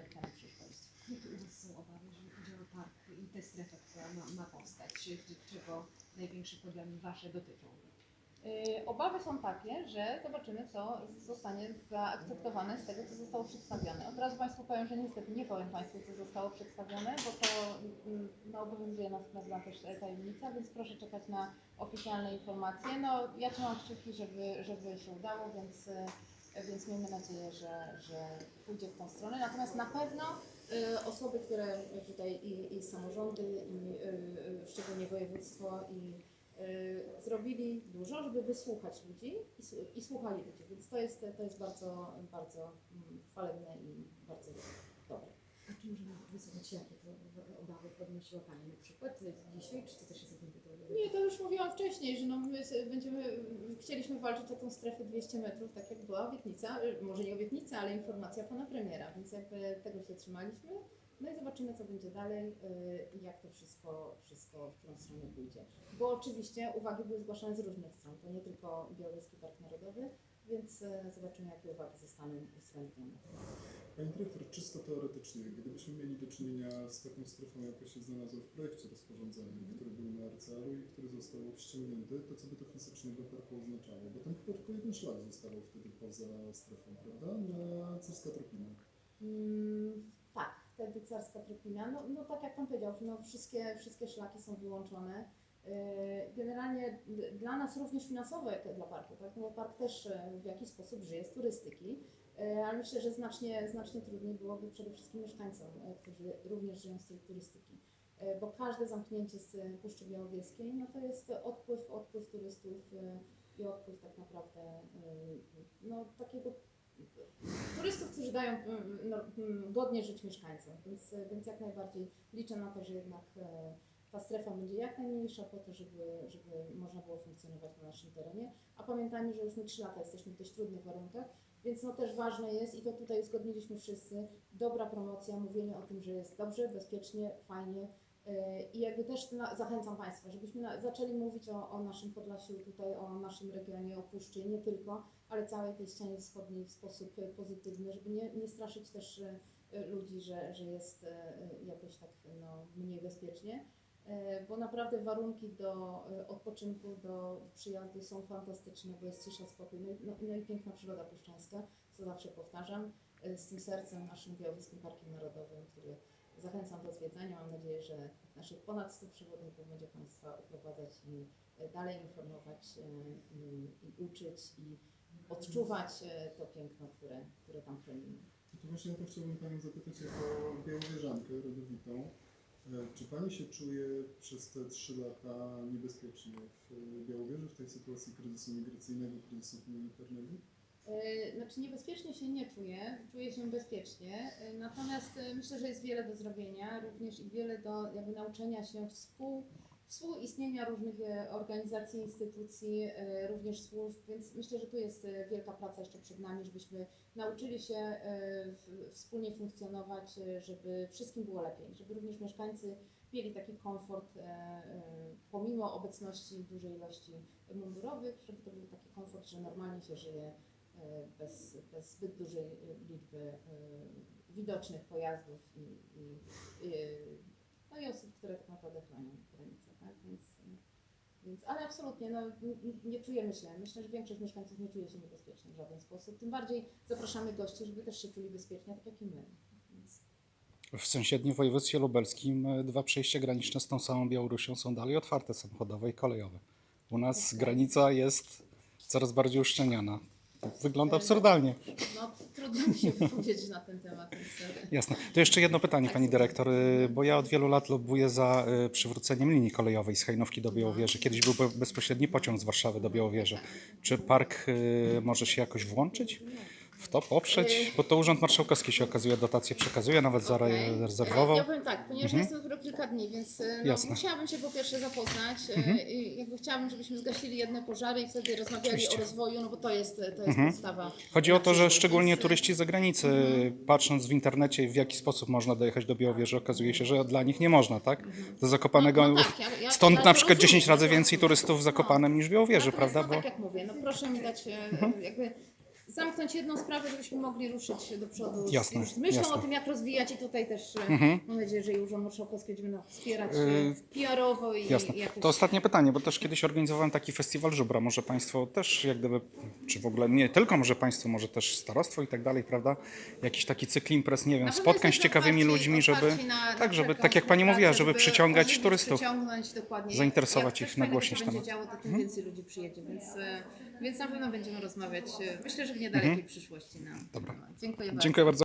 lekka na przyszłość. Jakie są obawy, jeżeli chodzi o park i tę strefę, która ma, ma powstać? Czego największe problemy Wasze dotyczą? Yy, Obawy są takie, że zobaczymy, co zostanie zaakceptowane z tego, co zostało przedstawione. Od razu Państwu powiem, że niestety nie powiem Państwu, co zostało przedstawione, bo to mm, no, obowiązuje nas nazwa też tajemnica, więc proszę czekać na oficjalne informacje. No, ja trzymam kciuki, żeby, żeby się udało, więc, yy, więc miejmy nadzieję, że, że pójdzie w tą stronę. Natomiast na pewno yy, osoby, które tutaj i, i samorządy, i yy, yy, szczególnie województwo i y, zrobili dużo, żeby wysłuchać ludzi i, słuchali ludzi, więc to jest, to jest bardzo, bardzo mm, chwalebne i bardzo dobre. A czy możemy wysłuchać, jakie to obawy podnosiła Pani na przykład dzisiaj, czy to też jest indywidualne? Nie, to już mówiłam wcześniej, że no my będziemy, chcieliśmy walczyć o tą strefę 200 metrów, tak jak była obietnica, y, może nie obietnica, ale informacja pana premiera, więc jakby tego się trzymaliśmy. No i zobaczymy, co będzie dalej y, i jak to wszystko, wszystko w którą stronę pójdzie. Bo oczywiście uwagi były zgłaszane z różnych stron, to nie tylko Białowieski Park Narodowy, więc y, zobaczymy, jakie uwagi zostaną uwzględnione. Pani dyrektor, czysto teoretycznie, gdybyśmy mieli do czynienia z taką strefą, jaka się znalazła w projekcie rozporządzenia, który był na RCL-u i który został ściągnięty, to co by to fizycznie dla parku oznaczało? Bo tam chyba tylko jeden szlak zostawał wtedy poza strefą, prawda? Na Cerska Tropina. Mm, tak, wtedy carska tropina. No, no tak jak Pan powiedział, no, wszystkie, wszystkie szlaki są wyłączone. Yy, Generalnie dla nas również finansowo jak dla parku, tak? no bo park też e, w jakiś sposób żyje z turystyki, E, ale myślę, że znacznie, znacznie trudniej byłoby przede wszystkim mieszkańcom, e, którzy również żyją z tej turystyki. E, Bo każde zamknięcie z e, Puszczy Białowieskiej, no to jest odpływ, odpływ turystów e, i odpływ tak naprawdę e, no, takiego turystów, którzy dają mm, no, mm, godnie żyć mieszkańcom, więc, więc jak najbardziej liczę na to, że jednak e, ta strefa będzie jak najmniejsza po to, żeby, żeby można było funkcjonować na naszym terenie. A pamiętajmy, że już my 3 lata jesteśmy w dość trudnych warunkach, więc no też ważne jest i to tutaj uzgodniliśmy wszyscy, dobra promocja, mówienie o tym, że jest dobrze, bezpiecznie, fajnie. e, I jakby też zachęcam Państwa, żebyśmy zaczęli mówić o, o naszym Podlasiu, tutaj o naszym regionie, o Puszczy, nie tylko, ale całej tej ścianie wschodniej w sposób pozytywny, żeby nie, nie straszyć też e, ludzi, że, że jest e, jakoś tak no, mniej bezpiecznie. E, Bo naprawdę warunki do e, odpoczynku, do przyjazdu są fantastyczne, bo jest cisza, spokój, no, no, no i piękna przyroda puszczańska, co zawsze powtarzam, e, z tym sercem naszym Białowyskim Parkiem Narodowym, który zachęcam do zwiedzania. Mam nadzieję, że naszych ponad 100 przewodników będzie Państwa uprowadzać i dalej informować i, i uczyć i odczuwać to piękno, które, które tam chronimy. Właśnie o to chciałbym Panią zapytać jako białowieżankę rodowitą. E, Czy Pani się czuje przez te trzy lata niebezpiecznie w e, Białowieży, w tej sytuacji kryzysu migracyjnego, kryzysu humanitarnego? E, Znaczy niebezpiecznie się nie czuję, czuję się bezpiecznie, natomiast myślę, że jest wiele do zrobienia, również i wiele do jakby nauczenia się współ, współistnienia różnych e, organizacji, instytucji, e, również służb, więc myślę, że tu jest e, wielka praca jeszcze przed nami, żebyśmy nauczyli się wspólnie funkcjonować, żeby wszystkim było lepiej, żeby również mieszkańcy mieli taki komfort pomimo obecności dużej ilości mundurowych, żeby to był taki komfort, że normalnie się żyje bez, bez zbyt dużej liczby widocznych pojazdów i, i, i, no i osób, które tak naprawdę chronią granice, tak? Więc, e, więc, ale absolutnie, no, nie czujemy się, myślę, że większość mieszkańców nie czuje się niebezpiecznie w żaden sposób, tym bardziej zapraszamy gości, żeby też się czuli bezpiecznie, tak jak i my. Więc, W sąsiednim województwie lubelskim e, dwa przejścia graniczne z tą samą Białorusią są dalej otwarte, samochodowe i kolejowe. U nas granica jest coraz bardziej uszczelniana. Wygląda absurdalnie. no, trudno mi się wypowiedzieć na ten temat. Jasne. To jeszcze jedno pytanie, pani dyrektor, y, bo ja od wielu lat lobbuję za y, przywróceniem linii kolejowej z Hajnówki do Białowieży. Kiedyś był be- bezpośredni pociąg z Warszawy do Białowieży. Czy park y, może się jakoś włączyć w to, poprzeć? Bo to Urząd Marszałkowski się okazuje dotacje przekazuje, nawet Okej. zarezerwował. Ja powiem tak, ponieważ Mhm. jestem dopiero kilka dni, więc e, no, Jasne. musiałabym się po pierwsze zapoznać e, Mhm. i jakby chciałabym, żebyśmy zgasili jedne pożary i wtedy rozmawiali Oczywiście. o rozwoju, no bo to jest, to jest Mhm. podstawa. Chodzi o to, że szczególnie turyści z zagranicy, patrząc w internecie, w jaki sposób można dojechać do Białowieży, okazuje się, że dla nich nie można, tak? Do Zakopanego. No, no tak, ja- ja- Stąd na przykład 10 rozumiem, razy ja to więcej turystów w Zakopanem niż w Białowieży, Natomiast, prawda? No, Bo tak jak mówię, no proszę mi dać Mhm. jakby zamknąć jedną sprawę, żebyśmy mogli ruszyć do przodu z- Jasne, już z myślą jasne. o tym, jak rozwijać i tutaj też e, Mhm. mam nadzieję, że i Urząd Marszałkowski będzie nas wspierać Yy, PR-owo i Jasne. jakoś... To ostatnie pytanie, bo też kiedyś organizowałem taki festiwal żubra. Może Państwo też, jak gdyby, czy w ogóle nie tylko może Państwo, może też starostwo i tak dalej, prawda? Jakiś taki cykl imprez, nie wiem, Na pewno spotkań z jesteśmy ciekawymi otwarci- ludźmi, żeby. otwarci na, tak, żeby, wszelką tak jak Pani mówiła, żeby przyciągać ożywić, turystów. Przyciągnąć dokładnie. Zainteresować jak ich, coś nagłośnić fajnego się temat. będzie działo, to tym więcej ludzi przyjedzie, więc, e, więc na pewno będziemy rozmawiać. e, Myślę, że w niedalekiej przyszłości. Na, Mhm. Dobra. Dziękuję bardzo. Dziękuję bardzo.